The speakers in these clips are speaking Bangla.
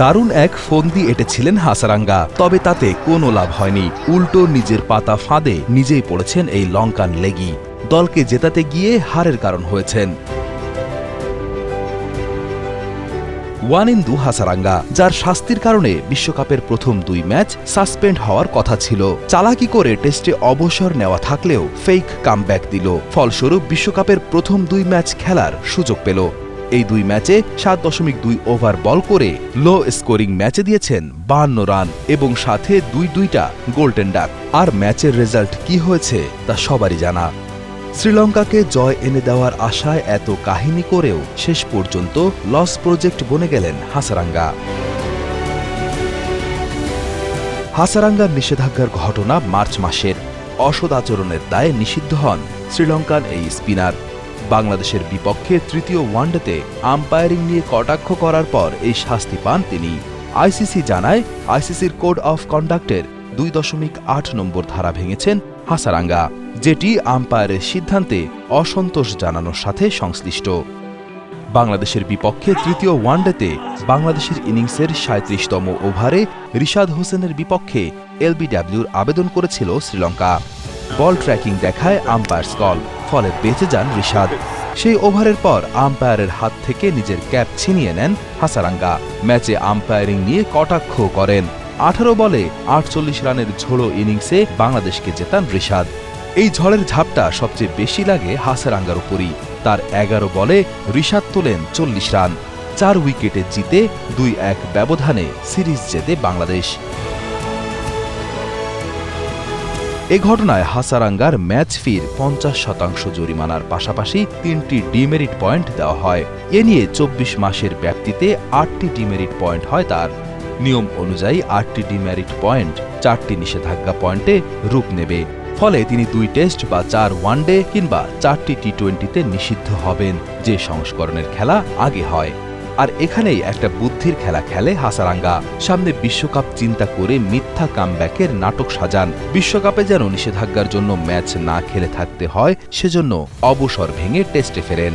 দারুণ এক ফন্দি এঁটেছিলেন হাসারাঙ্গা, তবে তাতে কোনো লাভ হয়নি। উল্টো নিজের পাতা ফাঁদে নিজেই পড়েছেন এই লঙ্কান লেগি। দলকে জেতাতে গিয়ে হারের কারণ হয়েছেন। ওয়ানিন্দু হাসারাঙ্গা, যার শাস্তির কারণে বিশ্বকাপের প্রথম দুই ম্যাচ সাসপেন্ড হওয়ার কথা ছিল। চালাকি করে টেস্টে অবসর নেওয়া থাকলেও ফেক কামব্যাক দিল। ফলস্বরূপ বিশ্বকাপের প্রথম দুই ম্যাচ খেলার সুযোগ পেল। এই দুই ম্যাচে সাত দশমিক দুই ওভার বল করে লো স্কোরিং ম্যাচে দিয়েছেন বাহান্ন রান এবং সাথে দুই দুইটা গোল্ডেন ডাক। আর ম্যাচের রেজাল্ট কি হয়েছে তা সবারই জানা। শ্রীলঙ্কাকে জয় এনে দেওয়ার আশায় এত কাহিনী করেও শেষ পর্যন্ত লস প্রজেক্ট বনে গেলেন হাসারাঙ্গা। হাসারাঙ্গার নিষেধাজ্ঞার ঘটনা মার্চ মাসের। অসদ আচরণের দায়ে নিষিদ্ধ হন শ্রীলঙ্কান এই স্পিনার। বাংলাদেশের বিপক্ষে তৃতীয় ওয়ানডেতে আম্পায়ারিং নিয়ে কটাক্ষ করার পর এই শাস্তি পান তিনি। আইসিসি জানায়, আইসিসির কোড অফ কন্ডাক্টের দুই দশমিক আট নম্বর ধারা ভেঙেছেন হাসারাঙ্গা, যেটি আম্পায়ারের সিদ্ধান্তে অসন্তোষ জানানোর সাথে সংশ্লিষ্ট। বাংলাদেশের বিপক্ষে তৃতীয় ওয়ানডেতে বাংলাদেশের ইনিংসের সাঁত্রিশতম ওভারে রিশাদ হোসেনের বিপক্ষে এলবিডব্লিউর আবেদন করেছিল শ্রীলঙ্কা। বল ট্র্যাকিং দেখায় আম্পায়ার কল ফলে বেঁচে যান রিশাদ। সেই ওভারের পর আম্পায়ারের হাত থেকে নিজের ক্যাপ ছিনিয়ে নেন হাসারাঙ্গা। ম্যাচে আম্পায়ারিং নিয়ে কটাক্ষ করেন। আঠারো বলে আটচল্লিশ রানের ঝোড়ো ইনিংসে বাংলাদেশকে জেতান রিশাদ। এই ঝড়ের ঝাপটা সবচেয়ে বেশি লাগে হাসারাঙ্গার উপরই। তার এগারো বলে রিশাদ তোলেন চল্লিশ রান। চার উইকেটে জিতে দুই এক ব্যবধানে সিরিজ জেতে বাংলাদেশ। এ ঘটনায় হাসারাঙ্গার ম্যাচ ফির পঞ্চাশ শতাংশ জরিমানার পাশাপাশি তিনটি ডিমেরিট পয়েন্ট দেওয়া হয়। এ নিয়ে চব্বিশ মাসের ব্যাপ্তিতে আটটি ডিমেরিট পয়েন্ট হয় তার। নিয়ম অনুযায়ী আটটি ডিমেরিট পয়েন্ট চারটি নিষেধাজ্ঞা পয়েন্টে রূপ নেবে। ফলে তিনি দুই টেস্ট বা চার ওয়ানডে কিংবা চারটি টি টোয়েন্টিতে নিষিদ্ধ হবেন। যে সংস্করণের খেলা আগে হয়। আর এখানেই একটা বুদ্ধির খেলা খেলে হাসারাঙ্গা। সামনে বিশ্বকাপ চিন্তা করে মিথ্যা কামব্যাকের নাটক সাজান। বিশ্বকাপে যেন নিষেধাজ্ঞার জন্য ম্যাচ না খেলে থাকতে হয়, সেজন্য অবসর ভেঙে টেস্টে ফেরেন।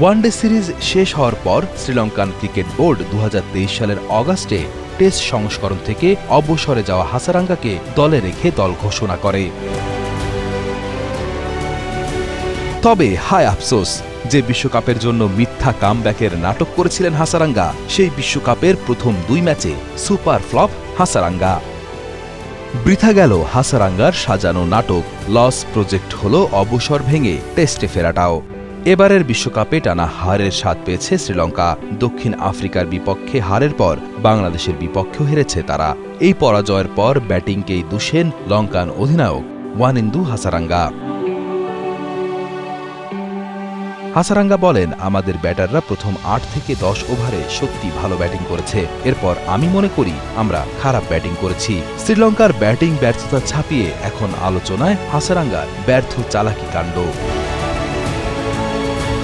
ওয়ানডে সিরিজ শেষ হওয়ার পর শ্রীলঙ্কান ক্রিকেট বোর্ড দু হাজার তেইশ সালের অগাস্টে টেস্ট সংস্করণ থেকে অবসরে যাওয়া হাসারাঙ্গাকে দলে রেখে দল ঘোষণা করে। তবে হায় আফসোস যে বিশ্বকাপের জন্য মিথ্যা কামব্যাকের নাটক করেছিলেন হাসারাঙ্গা, সেই বিশ্বকাপের প্রথম দুই ম্যাচে সুপার ফ্লপ হাসারাঙ্গা। বৃথা গেল হাসারাঙ্গার সাজানো নাটক। লস প্রজেক্ট হল অবসর ভেঙে টেস্টে ফেরাটাও। এবারের বিশ্বকাপে টানা হারের স্বাদ পেয়েছে শ্রীলঙ্কা। দক্ষিণ আফ্রিকার বিপক্ষে হারের পর বাংলাদেশের বিপক্ষেও হেরেছে তারা। এই পরাজয়ের পর ব্যাটিংকেই দুষেন লঙ্কান অধিনায়ক ওয়ানিন্দু হাসারাঙ্গা। হাসারাঙ্গা বলেন, আমাদের ব্যাটাররা প্রথম আট থেকে দশ ওভারে সত্যি ভালো ব্যাটিং করেছে। এরপর আমি মনে করি, আমরা খারাপ ব্যাটিং করেছি। শ্রীলঙ্কার ব্যাটিং ব্যর্থতা ছাপিয়ে এখন আলোচনায় হাসারাঙ্গার ব্যর্থ চালাকি কাণ্ড।